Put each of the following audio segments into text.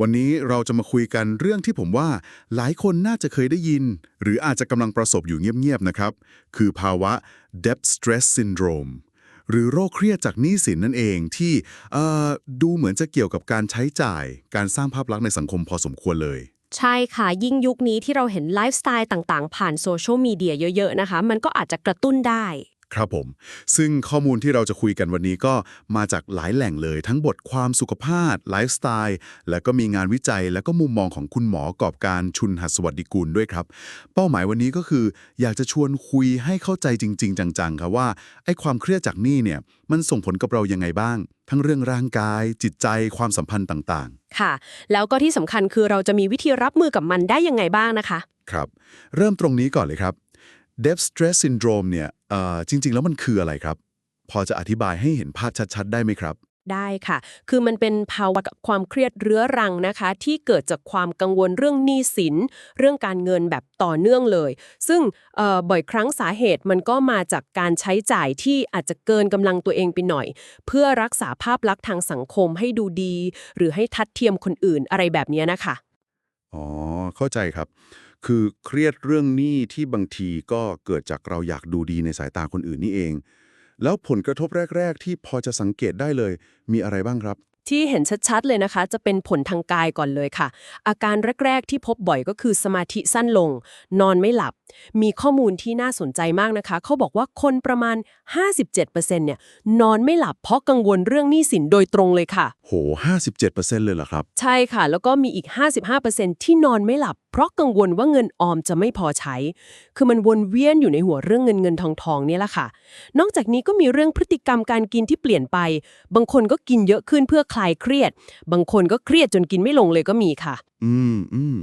วันนี้เราจะมาคุยกันเรื่องที่ผมว่าหลายคนน่าจะเคยได้ยิน หรืออาจจะกำลังประสบอยู่เงียบๆนะครับ คือภาวะ debt stress syndrome หรือโรคเครียดจากหนี้สินนั่นเองที่ดูเหมือนจะเกี่ยวกับการใช้จ่าย การสร้างภาพลักษณ์ในสังคมพอสมควรเลยใช่ค่ะ ยิ่งยุคนี้ที่เราเห็นไลฟ์สไตล์ต่างๆ ผ่านโซเชียลมีเดียเยอะ ๆ นะคะ มันก็อาจจะกระตุ้นได้ ครับผม ซึ่งข้อมูลที่เราจะคุยกันวันนี้ก็มาจากหลายแหล่งเลย ทั้งบทความสุขภาพไลฟ์สไตล์ และก็มีงานวิจัย และก็มุมมองของคุณหมอกอบการชุนหัสวัสดิกุลด้วยครับ เป้าหมายวันนี้ก็คือ อยากจะชวนคุยให้เข้าใจจริง ๆ จังๆครับว่าไอ้ความเครียดจากหนี้เนี่ยมันส่งผลกับเรายังไงบ้าง ทั้งเรื่องร่างกาย จิตใจความสัมพันธ์ต่างค่ะ แล้วก็ที่สำคัญคือเราจะมีวิธีรับมือกับมันได้ยังไงบ้างนะคะๆครับ เริ่มตรงนี้ก่อนเลยครับ debt stress syndrome เนี่ยเอ่อ จริง ๆ แล้วมันคืออะไรครับ พอจะอธิบายให้เห็นภาพชัด ๆ ได้ไหมครับ ได้ค่ะ คือมันเป็นภาวะความเครียดเรื้อรังนะคะ ที่เกิดจากความกังวลเรื่องหนี้สิน เรื่องการเงินแบบต่อเนื่องเลย ซึ่งบ่อยครั้งสาเหตุมันก็มาจากการใช้จ่ายที่อาจจะเกินกำลังตัวเองไปหน่อย เพื่อรักษาภาพลักษณ์ทางสังคมให้ดูดี หรือให้ทัดเทียมคนอื่นอะไรแบบนี้นะคะ อ๋อ เข้าใจครับ คือเครียดเรื่องหนี้ที่บางทีก็เกิดจากเราอยากดูดีในสายตาคนอื่นนี่เอง แล้วผลกระทบแรก ๆ ที่พอจะสังเกตได้เลย มีอะไรบ้างครับ ที่เห็นชัดๆเลยนะคะ จะเป็นผลทางกายก่อนเลยค่ะ อาการแรก ๆ ที่พบบ่อยก็คือสมาธิสั้นลง นอนไม่หลับ มีข้อมูลที่น่าสนใจมากนะคะ เขาบอกว่าคนประมาณ 57%เนี่ยนอนไม่หลับเพราะกังวลเรื่องหนี้สินโดยตรงเลยค่ะ โห 57%เลยเหรอครับ ใช่ค่ะ แล้วก็มีอีก 55%ที่นอนไม่หลับ เพราะกังวลว่าเงินออมจะไม่พอใช้ คือมันวนเวียนอยู่ในหัวเรื่องเงินเงินทองทองเนี่ยแหละค่ะ นอกจากนี้ก็มีเรื่องพฤติกรรมการกินที่เปลี่ยนไป บางคนก็กินเยอะขึ้นเพื่อคลายเครียด บางคนก็เครียดจนกินไม่ลงเลยก็มีค่ะ อืมอืม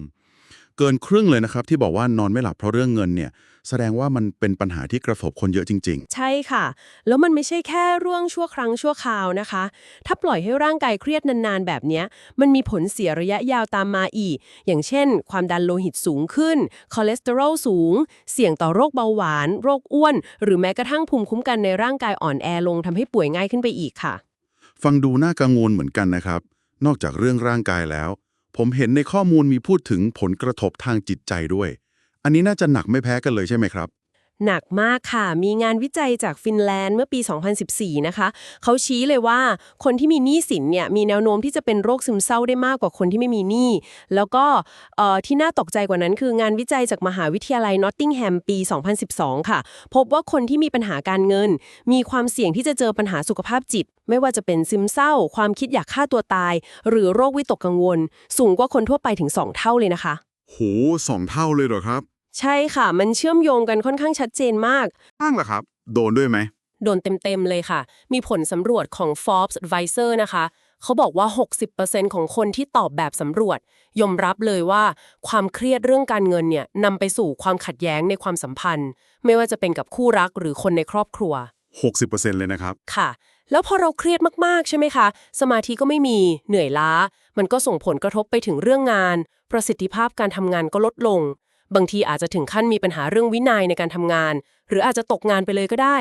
เกินครึ่งเลยนะครับที่บอกว่านอนไม่หลับเพราะเรื่องเงินเนี่ย แสดงว่ามันเป็นปัญหาที่กระทบคนเยอะจริงใช่ค่ะ แล้วมันไม่ใช่แค่ร่วงชั่วครั้งชั่วคราวนะคะ ถ้าปล่อยให้ร่างกายเครียดนานๆ แบบเนี้ย มันมีผลเสียระยะยาวตามมาอีก อย่างเช่น ความดันโลหิตสูงขึ้น คอเลสเตอรอลสูง เสี่ยงต่อโรคเบาหวาน โรคอ้วน หรือแม้กระทั่งภูมิคุ้มกันในร่างกายอ่อนแอลงทำให้ป่วยง่ายขึ้นไปอีกค่ะๆ ฟังดูน่ากังวลเหมือนกันนะครับ นอกจากเรื่องร่างกายแล้ว ผมเห็นในข้อมูลมีพูดถึงผลกระทบทางจิตใจด้วย อันนี้น่าจะหนักไม่แพ้กันเลยใช่ไหมครับ หนักมากค่ะ มีงานวิจัยจากฟินแลนด์เมื่อปี 2014 นะคะ เขาชี้เลยว่าคนที่มีหนี้สินเนี่ยมีแนวโน้มที่จะเป็นโรคซึมเศร้าได้มากกว่าคนที่ไม่มีหนี้ แล้วก็ที่น่าตกใจกว่านั้นคืองานวิจัยจากมหาวิทยาลัยนอตติงแฮมปี 2012 ค่ะ พบว่าคนที่มีปัญหาการเงิน มีความเสี่ยงที่จะเจอปัญหาสุขภาพจิต ไม่ว่าจะเป็นซึมเศร้า ความคิดอยากฆ่าตัวตาย หรือโรควิตกกังวล สูงกว่าคนทั่วไปถึง 2 เท่าเลยนะคะ โหสองเท่าเลยเหรอครับ ใช่ค่ะ มันเชื่อมโยงกันค่อนข้างชัดเจนมาก อ้างเหรอครับ โดนด้วยไหม โดนเต็ม ๆ เลยค่ะ มีผลสำรวจของ Forbes Advisor นะคะ เขาบอกว่า 60%ของคนที่ตอบแบบสำรวจ ยอมรับเลยว่าความเครียดเรื่องการเงินเนี่ยนำไปสู่ความขัดแย้งในความสัมพันธ์ ไม่ว่าจะเป็นกับคู่รักหรือคนในครอบครัว 60%เลยนะครับ ค่ะ แล้วพอเราเครียดมาก ๆ ใช่ไหมคะ สมาธิก็ไม่มี เหนื่อยล้า มันก็ส่งผลกระทบไปถึงเรื่องงาน ประสิทธิภาพการทำงานก็ลดลง บางทีอาจจะถึงขั้นมีปัญหาเรื่องวินัยในการทำงาน หรืออาจจะตกงานไปเลยก็ได้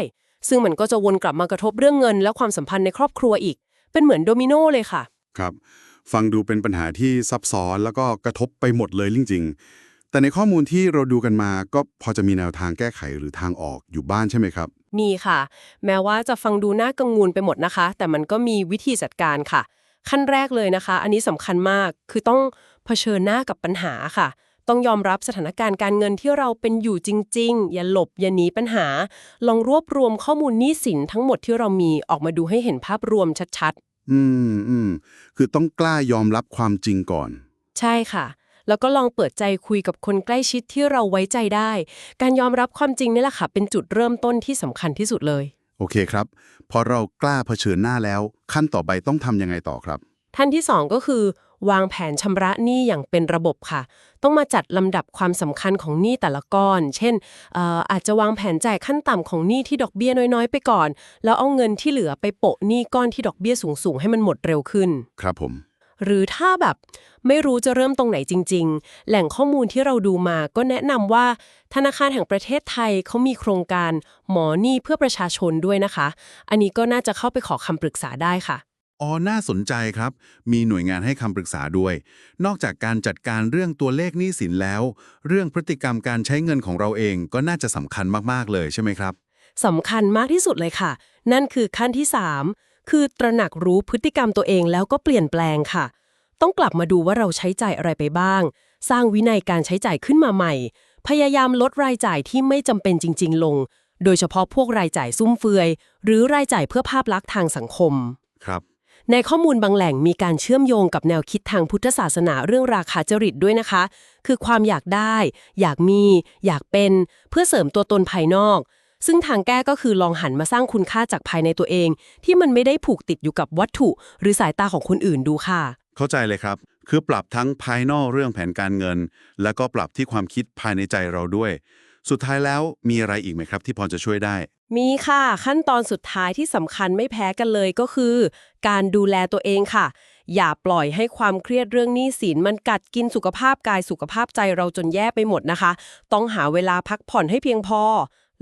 ซึ่งมันก็จะวนกลับมากระทบเรื่องเงิน และความสัมพันธ์ในครอบครัวอีก เป็นเหมือนโดมิโนเลยค่ะ ครับ ฟังดูเป็นปัญหาที่ซับซ้อนแล้วก็กระทบไปหมดเลยจริง ๆ แต่ในข้อมูลที่เราดูกันมาก็พอจะมีแนวทางแก้ไขหรือทางออกอยู่บ้านใช่ไหมครับ มีค่ะ แม้ว่าจะฟังดูน่ากังวลไปหมดนะคะ แต่มันก็มีวิธีจัดการค่ะ ขั้นแรกเลยนะคะ อันนี้สำคัญมากคือต้องเผชิญหน้ากับปัญหาค่ะ ต้องยอมรับสถานการณ์การเงินที่เราเป็นอยู่จริง ๆ อย่าหลบ อย่าหนีปัญหา ลองรวบรวมข้อมูลหนี้สินทั้งหมดที่เรามีออกมาดูให้เห็นภาพรวมชัดอืมอืมคือต้องกล้ายอมรับความจริงก่อนๆใช่ค่ะ แล้วก็ลองเปิดใจคุยกับคนใกล้ชิดที่เราไว้ใจได้ การยอมรับความจริงนี่แหละค่ะ เป็นจุดเริ่มต้นที่สำคัญที่สุดเลย โอเคครับ พอเรากล้าเผชิญหน้าแล้ว ขั้นต่อไปต้องทำยังไงต่อครับ ท่านที่2ก็คือ วางแผนชำระหนี้อย่างเป็นระบบค่ะ ต้องมาจัดลำดับความสำคัญของหนี้แต่ละก้อน เช่นเอ่ออาจจะวางแผนจ่ายขั้นต่ำของหนี้ที่ดอกเบี้ยน้อยๆ ไปก่อน แล้วเอาเงินที่เหลือไปโปะหนี้ก้อนที่ดอกเบี้ยสูงๆ ให้มันหมดเร็วขึ้น ครับผม หรือถ้าแบบไม่รู้จะเริ่มตรงไหนจริง ๆ แหล่งข้อมูลที่เราดูมาก็แนะนำว่าธนาคารแห่งประเทศไทยเขามีโครงการหมอหนี้เพื่อประชาชนด้วยนะคะ อันนี้ก็น่าจะเข้าไปขอคำปรึกษาได้ค่ะ อ๋อ น่าสนใจครับ มีหน่วยงานให้คำปรึกษาด้วย นอกจากการจัดการเรื่องตัวเลขหนี้สินแล้ว เรื่องพฤติกรรมการใช้เงินของเราเองก็น่าจะสำคัญมากๆเลยใช่ไหมครับ สำคัญมากที่สุดเลยค่ะ นั่นคือขั้นที่ 3 คือตระหนักรู้พฤติกรรมตัวเองแล้วก็เปลี่ยนแปลงค่ะ ต้องกลับมาดูว่าเราใช้จ่ายอะไรไปบ้าง สร้างวินัยการใช้จ่ายขึ้นมาใหม่ พยายามลดรายจ่ายที่ไม่จำเป็นจริง ๆ ลง โดยเฉพาะพวกรายจ่ายซุ่มเฟือย หรือรายจ่ายเพื่อภาพลักษณ์ทางสังคม ครับ ในข้อมูลบางแหล่งมีการเชื่อมโยงกับแนวคิดทางพุทธศาสนาเรื่องราคาจริตด้วยนะคะ คือความอยากได้ อยากมี อยากเป็น เพื่อเสริมตัวตนภายนอก ซึ่งทางแก้ก็คือลองหันมาสร้างคุณค่าจากภายในตัวเอง ที่มันไม่ได้ผูกติดอยู่กับวัตถุ หรือสายตาของคนอื่นดูค่ะ เข้าใจเลยครับ คือปรับทั้งภายนอกเรื่องแผนการเงิน แล้วก็ปรับที่ความคิดภายในใจเราด้วย สุดท้ายแล้วมีอะไรอีกไหมครับ ที่พอจะช่วยได้ มีค่ะ ขั้นตอนสุดท้ายที่สำคัญไม่แพ้กันเลยก็คือ การดูแลตัวเองค่ะ อย่าปล่อยให้ความเครียดเรื่องหนี้สินมันกัดกินสุขภาพกายสุขภาพใจเราจนแย่ไปหมดนะคะ ต้องหาเวลาพักผ่อนให้เพียงพอ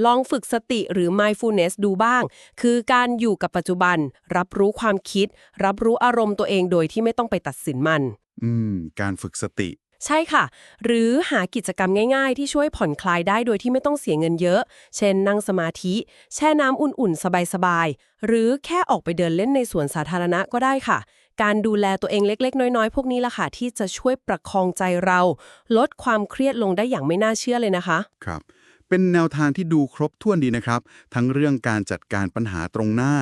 ลองฝึกสติหรือ mindfulness ดูบ้าง คือการอยู่กับปัจจุบัน รับรู้ความคิด รับรู้อารมณ์ตัวเองโดยที่ไม่ต้องไปตัดสินมัน อืม การฝึกสติ ใช่ค่ะ หรือหากิจกรรมง่ายๆ ที่ช่วยผ่อนคลายได้โดยที่ไม่ต้องเสียเงินเยอะ เช่นนั่งสมาธิ แช่น้ำอุ่นๆ สบายๆ หรือแค่ออกไปเดินเล่นในสวนสาธารณะก็ได้ค่ะ การดูแลตัวเองเล็กๆ น้อยๆ พวกนี้ล่ะค่ะ ที่จะช่วยประคองใจเรา ลดความเครียดลงได้อย่างไม่น่าเชื่อเลยนะคะ ครับเป็นแนวทางที่ดูครบถ้วนดีนะครับ ทั้งเรื่องการจัดการปัญหาตรงหน้า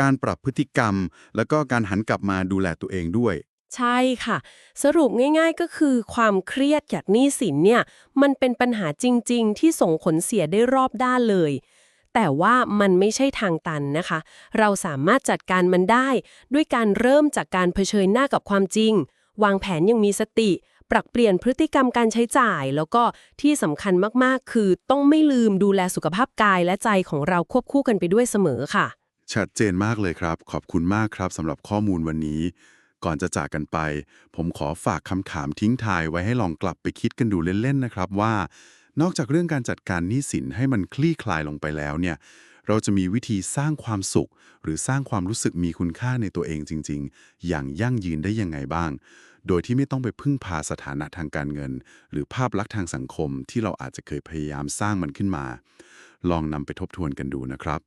การปรับพฤติกรรม แล้วก็การหันกลับมาดูแลตัวเองด้วย ใช่ค่ะ สรุปง่าย ๆ ก็คือความเครียดจากหนี้สินเนี่ยมันเป็นปัญหาจริง ๆ ที่ส่งผลเสียได้รอบด้านเลย แต่ว่ามันไม่ใช่ทางตันนะคะ เราสามารถจัดการมันได้ ด้วยการเริ่มจากการเผชิญหน้ากับความจริง วางแผนอยังมีสติ ปรับเปลี่ยนพฤติกรรมการใช้จ่าย แล้วก็ที่สำคัญมากๆ คือต้องไม่ลืมดูแลสุขภาพกายและใจของเราควบคู่กันไปด้วยเสมอค่ะ ชัดเจนมากเลยครับ ขอบคุณมากครับสำหรับข้อมูลวันนี้ ก่อนจะจากกันไป ผมขอฝากคำถามทิ้งทายไว้ให้ลองกลับไปคิดกันดูเล่นๆนะครับว่า นอกจากเรื่องการจัดการหนี้สินให้มันคลี่คลายลงไปแล้วเนี่ยเราจะมีวิธีสร้างความสุข หรือสร้างความรู้สึกมีคุณค่าในตัวเองจริง ๆ อย่างยั่งยืนได้ยังไงบ้าง โดยที่ไม่ต้องไปพึ่งพาสถานะทางการเงิน หรือภาพลักษณ์ทางสังคมที่เราอาจจะเคยพยายามสร้างมันขึ้นมา ลองนำไปทบทวนกันดูนะครับ